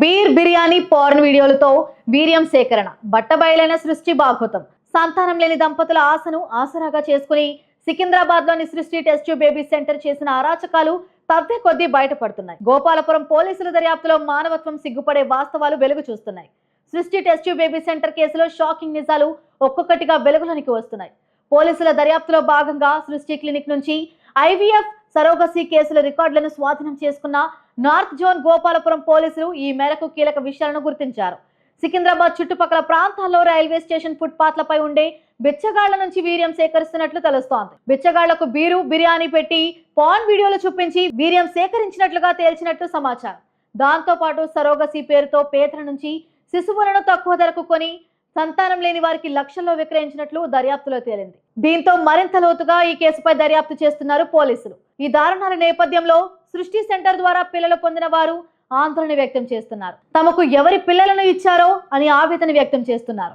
Beer biryani porn వీడియోలతో వీర్యం సేకరణ బట్టబయలైన సృష్టి భాగవతం సంతానం లేని దంపతుల ఆశను ఆసరాగా చేసుకుని సికింద్రాబాద్లోని సృష్టి టెస్ట్ బేబీ సెంటర్ చేసిన అరాచకాలు తవ్వే కొద్దీ బయటపడుతున్నాయి. గోపాలపురం పోలీసుల దర్యాప్తులో మానవత్వం సిగ్గుపడే వాస్తవాలు వెలుగు చూస్తున్నాయి. సృష్టి టెస్ట్ బేబీ సెంటర్ కేసులో షాకింగ్ నిజాలు ఒక్కొక్కటిగా వెలుగులోనికి వస్తున్నాయి. పోలీసుల దర్యాప్తులో భాగంగా సృష్టి క్లినిక్ నుంచి ఐవీఎఫ్ సరోగసీ కేసుల రికార్డులను స్వాధీనం చేసుకున్న నార్త్ జోన్ గోపాలపురం పోలీసులు ఈ మేరకు కీలక విషయాలను గుర్తించారు. సికింద్రాబాద్ చుట్టుపక్కల ప్రాంతాల్లో రైల్వే స్టేషన్ ఫుట్పాత్లపై ఉండే బిచ్చగాళ్ళ నుంచి వీర్యం సేకరిస్తున్నట్లు తెలుస్తోంది. బిచ్చగాళ్ళకు బీరు బిర్యానీ పెట్టి పాన్ వీడియోలు చూపించి వీర్యం సేకరించినట్లుగా తేల్చినట్లు సమాచారం. దాంతో పాటు సరోగసీ పేరుతో పేదల నుంచి శిశువులను తక్కువ ధరకు కొని సంతానం లేని వారికి లక్షల్లో విక్రయించినట్లు దర్యాప్తులో తేలింది. దీంతో మరింత లోతుగా ఈ కేసుపై దర్యాప్తు చేస్తున్నారు పోలీసులు. ఈ దారుణాల నేపథ్యంలో సృష్టి సెంటర్ ద్వారా పిల్లలు పొందిన వారు ఆందోళన వ్యక్తం చేస్తున్నారు. తమకు ఎవరి పిల్లలను ఇచ్చారో అని ఆవేదన వ్యక్తం చేస్తున్నారు.